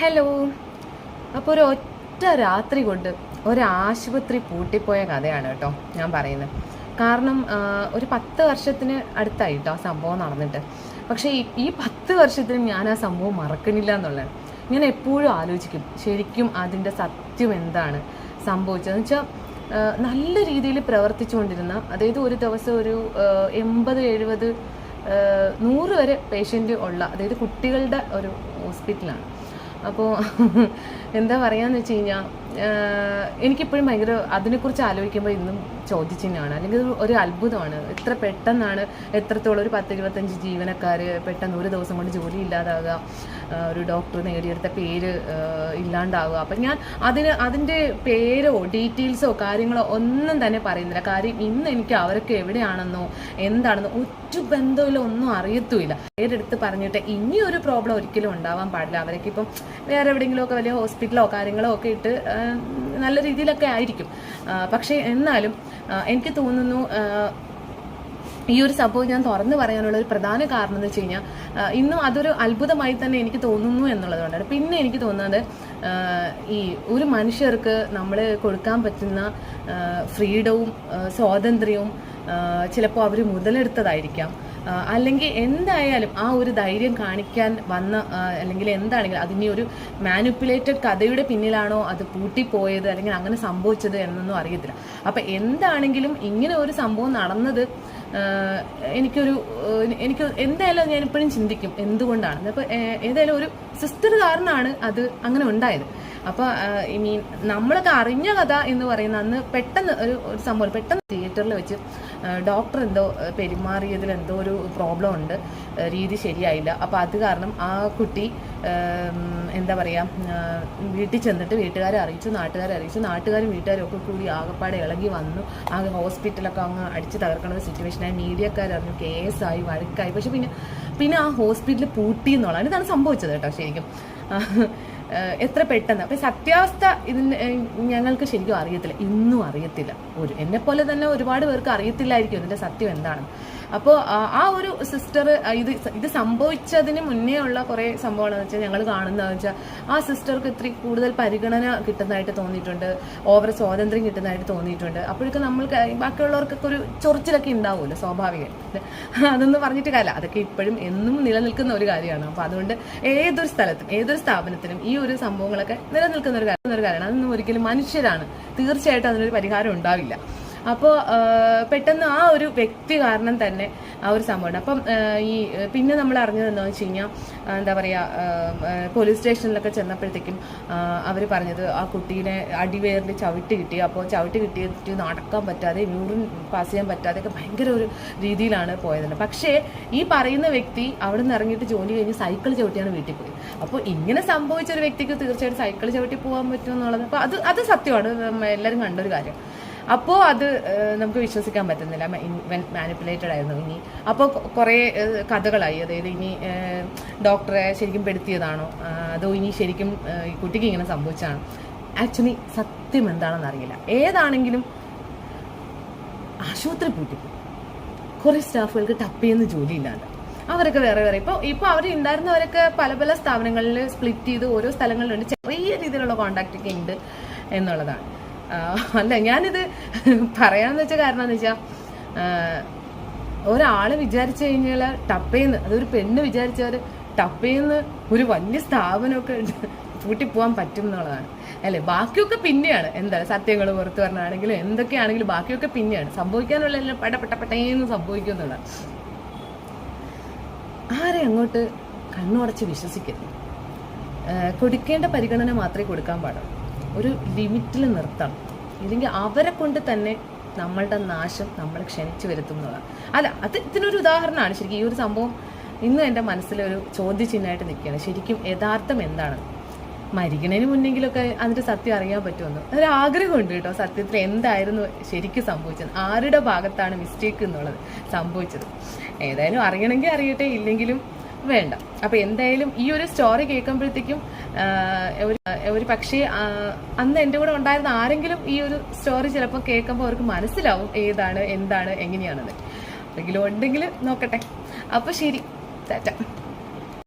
Hello. അപ്പോൾ ഒരു ഒറ്റ രാത്രി കൊണ്ട് ഒരാശുപത്രി പൂട്ടിപ്പോയ കഥയാണ് കേട്ടോ ഞാൻ പറയുന്നത്. കാരണം ഒരു പത്ത് വർഷത്തിന് അടുത്തായി കേട്ടോ ആ സംഭവം നടന്നിട്ട്. പക്ഷേ ഈ പത്ത് വർഷത്തിനും ഞാൻ ആ സംഭവം മറക്കണില്ല എന്നുള്ളതാണ്. ഞാൻ എപ്പോഴും ആലോചിക്കും ശരിക്കും അതിന്റെ സത്യം എന്താണ് സംഭവിച്ചതെന്ന് വെച്ചാൽ നല്ല രീതിയിൽ പ്രവർത്തിച്ചുകൊണ്ടിരുന്ന അതായത് ഒരു ദിവസം ഒരു എൺപത് എഴുപത് നൂറ് വരെ പേഷ്യന്റ് ഉള്ള അതായത് കുട്ടികളുടെ ഒരു ഹോസ്പിറ്റലാണ്. അപ്പോൾ എന്താ പറയാന്ന് വെച്ച് കഴിഞ്ഞാൽ എനിക്കിപ്പോഴും ഭയങ്കര അതിനെക്കുറിച്ച് ആലോചിക്കുമ്പോൾ ഇന്നും ചോദ്യചിഹ്നമാണ്. അല്ലെങ്കിൽ ഒരു- അത്ഭുതമാണ്. എത്ര പെട്ടെന്നാണ് എത്രത്തോളം ഒരു പത്ത് ഇരുപത്തഞ്ച് ജീവനക്കാർ പെട്ടെന്ന് ഒരു ദിവസം കൊണ്ട് ജോലി ഇല്ലാതാകുക ഒരു ഡോക്ടർ നേടിയെടുത്ത പേര് ഇല്ലാണ്ടാവുക. അപ്പം ഞാൻ അതിന് അതിന്റെ പേരോ ഡീറ്റെയിൽസോ കാര്യങ്ങളോ ഒന്നും തന്നെ പറയുന്നില്ല. കാര്യം ഇന്ന് എനിക്ക് അവരൊക്കെ എവിടെയാണെന്നോ എന്താണെന്നോ ഒറ്റ ബന്ധമില്ല ഒന്നും അറിയത്തുമില്ല. പേരെടുത്ത് പറഞ്ഞിട്ട് ഇനി ഒരു പ്രോബ്ലം ഒരിക്കലും ഉണ്ടാവാൻ പാടില്ല. അവരൊക്കെ ഇപ്പം വേറെ എവിടെയെങ്കിലുമൊക്കെ വലിയ ഹോസ്പിറ്റലോ കാര്യങ്ങളോ ഒക്കെ ഇട്ട് നല്ല രീതിയിലൊക്കെ ആയിരിക്കും. പക്ഷേ എന്നാലും എനിക്ക് തോന്നുന്നു ഈ ഒരു സംഭവം ഞാൻ തുറന്നു പറയാനുള്ള ഒരു പ്രധാന കാരണം എന്ന് വെച്ച് കഴിഞ്ഞാൽ ഇന്നും അതൊരു അത്ഭുതമായി തന്നെ എനിക്ക് തോന്നുന്നു എന്നുള്ളതുകൊണ്ടാണ്. പിന്നെ എനിക്ക് തോന്നുന്നത് ഈ ഒരു മനുഷ്യർക്ക് നമ്മൾ കൊടുക്കാൻ പറ്റുന്ന ഫ്രീഡവും സ്വാതന്ത്ര്യവും ചിലപ്പോൾ അവർ മുതലെടുത്തതായിരിക്കാം. അല്ലെങ്കിൽ എന്തായാലും ആ ഒരു ധൈര്യം കാണിക്കാൻ വന്ന അല്ലെങ്കിൽ എന്താണെങ്കിലും അതിനെ ഒരു മാനുപ്പുലേറ്റഡ് കഥയുടെ പിന്നിലാണോ അത് പൂട്ടിപ്പോയത് അല്ലെങ്കിൽ അങ്ങനെ സംഭവിച്ചത് എന്നൊന്നും അറിയത്തില്ല. അപ്പം എന്താണെങ്കിലും ഇങ്ങനെ ഒരു സംഭവം നടന്നത് എനിക്കൊരു എനിക്ക് എന്തായാലും ഞാൻ ഇപ്പോഴും ചിന്തിക്കും എന്തുകൊണ്ടാണ് അപ്പോൾ ഏതായാലും ഒരു സിസ്റ്റർ കാരണമാണ് അത് അങ്ങനെ ഉണ്ടായത്. അപ്പോൾ ഐ മീൻ നമ്മളൊക്കെ അറിഞ്ഞ കഥ എന്ന് പറയുന്ന അന്ന് പെട്ടെന്ന് ഒരു ഒരു സംഭവം പെട്ടെന്ന് തിയേറ്ററിൽ വെച്ച് ഡോക്ടർ എന്തോ പെരുമാറിയതിൽ എന്തോ ഒരു പ്രോബ്ലം ഉണ്ട്. രീതി ശരിയായില്ല. അപ്പോൾ അത് കാരണം ആ കുട്ടി എന്താ പറയുക വീട്ടിൽ ചെന്നിട്ട് വീട്ടുകാരെ അറിയിച്ചു നാട്ടുകാരെ അറിയിച്ചു. നാട്ടുകാരും വീട്ടുകാരും ഒക്കെ കൂടി ആകപ്പാടെ ഇളകി വന്നു. ആ ഹോസ്പിറ്റലൊക്കെ അങ്ങ് അടിച്ച് തകർക്കണ ഒരു സിറ്റുവേഷനായി മീഡിയക്കാരറിഞ്ഞു കേസായി വഴക്കായി. പക്ഷെ പിന്നെ പിന്നെ ആ ഹോസ്പിറ്റൽ പൂട്ടി എന്നുള്ളതാണ് ഇതാണ് സംഭവിച്ചത് കേട്ടോ ശരിക്കും. എത്ര പെട്ടെന്ന്. അപ്പം സത്യാവസ്ഥ ഇതിന് ഞങ്ങൾക്ക് ശരിക്കും അറിയത്തില്ല. ഇന്നും അറിയത്തില്ല. ഒരു എന്നെ പോലെ തന്നെ ഒരുപാട് പേർക്ക് അറിയത്തില്ലായിരിക്കും ഇതിന്റെ സത്യം എന്താണ് അപ്പോൾ ആ ഒരു സിസ്റ്റർ ഇത് ഇത് സംഭവിച്ചതിന് മുന്നേ ഉള്ള കുറേ സംഭവങ്ങളെന്ന് വെച്ചാൽ ഞങ്ങൾ കാണുന്നതെന്ന് വെച്ചാൽ ആ സിസ്റ്റർക്ക് ഇത്തിരി കൂടുതൽ പരിഗണന കിട്ടുന്നതായിട്ട് തോന്നിയിട്ടുണ്ട്. ഓവർ സ്വാതന്ത്ര്യം കിട്ടുന്നതായിട്ട് തോന്നിയിട്ടുണ്ട്. അപ്പോഴൊക്കെ നമ്മൾ ബാക്കിയുള്ളവർക്കൊക്കെ ഒരു ചൊറിച്ചിലൊക്കെ ഉണ്ടാവുമല്ലോ സ്വാഭാവികം അതൊന്നും പറഞ്ഞിട്ട് കാര്യമില്ല. അതൊക്കെ ഇപ്പോഴും എന്നും നിലനിൽക്കുന്ന ഒരു കാര്യമാണ്. അപ്പോൾ അതുകൊണ്ട് ഏതൊരു സ്ഥലത്തും ഏതൊരു സ്ഥാപനത്തിനും ഈ ഒരു സംഭവങ്ങളൊക്കെ നിലനിൽക്കുന്ന ഒരു കാര്യം ഒരു കാര്യമാണ്. അതൊന്നും ഒരിക്കലും മനുഷ്യരാണ് തീർച്ചയായിട്ടും അതിനൊരു പരിഹാരം ഉണ്ടാവില്ല. അപ്പോൾ പെട്ടെന്ന് ആ ഒരു വ്യക്തി കാരണം തന്നെ ആ ഒരു സംഭവമാണ് അപ്പം ഈ പിന്നെ നമ്മൾ അറിഞ്ഞത് എന്താണെന്ന് വെച്ച് കഴിഞ്ഞാൽ എന്താ പറയുക പോലീസ് സ്റ്റേഷനിലൊക്കെ ചെന്നപ്പോഴത്തേക്കും അവർ പറഞ്ഞത് ആ കുട്ടീനെ അടിവേറിൽ ചവിട്ട് കിട്ടി. അപ്പോൾ ചവിട്ട് കിട്ടിയിട്ട് നടക്കാൻ പറ്റാതെ യൂറിൻ പാസ് ചെയ്യാൻ പറ്റാതെ ഒക്കെ ഭയങ്കര ഒരു രീതിയിലാണ് പോയതെന്ന്. പക്ഷേ ഈ പറയുന്ന വ്യക്തി അവിടെ നിന്ന് ഇറങ്ങിയിട്ട് ജോലി കഴിഞ്ഞ് സൈക്കിൾ ചവിട്ടിയാണ് വീട്ടിൽ പോയി. അപ്പോൾ ഇങ്ങനെ സംഭവിച്ച ഒരു വ്യക്തിക്ക് തീർച്ചയായിട്ടും സൈക്കിൾ ചവിട്ടി പോകാൻ പറ്റുമെന്നുള്ളത് അപ്പോൾ അത് അത് സത്യമാണ്. എല്ലാവരും കണ്ടൊരു കാര്യം. അപ്പോൾ അത് നമുക്ക് വിശ്വസിക്കാൻ പറ്റുന്നില്ല. മാനിപ്പുലേറ്റഡ് ആയിരുന്നു ഇനി. അപ്പോൾ കുറേ കഥകളായി. അതായത് ഇനി ഡോക്ടറെ ശരിക്കും പെടുത്തിയതാണോ? അതോ ഇനി ശരിക്കും ഈ കുട്ടിക്ക് ഇങ്ങനെ സംഭവിച്ചതാണോ? ആക്ച്വലി സത്യം എന്താണെന്ന് അറിയില്ല. ഏതാണെങ്കിലും ആശുപത്രി പൂട്ടിപ്പോയി കുറേ സ്റ്റാഫുകൾക്ക് ടപ്പ് ചെയ്യുന്ന ജോലിയില്ലാണ്ട് അവരൊക്കെ വേറെ വേറെ. ഇപ്പോൾ ഇപ്പോൾ അവർ ഉണ്ടായിരുന്നവരൊക്കെ പല പല സ്ഥാപനങ്ങളിൽ സ്പ്ലിറ്റ് ചെയ്ത് ഓരോ സ്ഥലങ്ങളിലുണ്ട്. ചെറിയ രീതിയിലുള്ള കോണ്ടാക്റ്റൊക്കെ ഉണ്ട് എന്നുള്ളതാണ്. അല്ല ഞാനിത് പറയാന്ന് വെച്ച കാരണം എന്ന് വെച്ചാൽ ഒരാൾ വിചാരിച്ചു കഴിഞ്ഞാൽ ടപ്പേന്ന് അതൊരു പെണ്ണ് വിചാരിച്ചാൽ ടപ്പേന്ന് ഒരു വലിയ സ്ഥാപനമൊക്കെ പൂട്ടിപ്പോവാൻ പറ്റും എന്നുള്ളതാണ് അല്ലേ? ബാക്കിയൊക്കെ പിന്നെയാണ്. എന്താ സത്യങ്ങൾ പുറത്തു പറഞ്ഞാണെങ്കിലും എന്തൊക്കെയാണെങ്കിലും ബാക്കിയൊക്കെ പിന്നെയാണ്. സംഭവിക്കാനുള്ള എല്ലാം പടപ്പെട്ടപ്പെട്ടേന്ന് പെട്ട പെട്ടേന്ന് സംഭവിക്കും ആരെ അങ്ങോട്ട് കണ്ണുടച്ച് വിശ്വസിക്കരുത്? കൊടുക്കേണ്ട പരിഗണന മാത്രമേ കൊടുക്കാൻ പാടുള്ളൂ. ഒരു ലിമിറ്റിൽ നിർത്തണം. ഇല്ലെങ്കിൽ അവരെ കൊണ്ട് തന്നെ നമ്മളുടെ നാശം നമ്മൾ ക്ഷണിച്ചു വരുത്തും എന്നുള്ളതാണ് അല്ല അത് ഇതിനൊരു ഉദാഹരണമാണ്. ശരിക്കും ഈ ഒരു സംഭവം ഇന്നും എന്റെ മനസ്സിലൊരു ചോദ്യചിഹ്നമായിട്ട് നിൽക്കുകയാണ്. ശരിക്കും യഥാർത്ഥം എന്താണ്? മരിക്കണതിന് മുന്നെങ്കിലൊക്കെ അതിന്റെ സത്യം അറിയാൻ പറ്റുമെന്ന്. ഒരു ആഗ്രഹമുണ്ട് കേട്ടോ സത്യത്തിൽ എന്തായിരുന്നു ശരിക്കും സംഭവിച്ചത്. ആരുടെ ഭാഗത്താണ് മിസ്റ്റേക്ക് എന്നുള്ളത് സംഭവിച്ചത്. ഏതായാലും അറിയണമെങ്കിൽ അറിയട്ടെ ഇല്ലെങ്കിലും വേണ്ട. അപ്പോൾ എന്തായാലും ഈ ഒരു സ്റ്റോറി കേൾക്കുമ്പോഴത്തേക്കും ഒരു ഒരു പക്ഷേ അന്ന് എന്റെ കൂടെ ഉണ്ടായിരുന്ന ആരെങ്കിലും ഈ ഒരു സ്റ്റോറി ചിലപ്പോൾ കേൾക്കുമ്പോൾ അവർക്ക് മനസ്സിലാവും ഏതാണ് എന്താണ് എങ്ങനെയാണെന്ന്. എന്തെങ്കിലും ഉണ്ടെങ്കിൽ നോക്കട്ടെ. അപ്പോൾ ശരി. ടാറ്റ.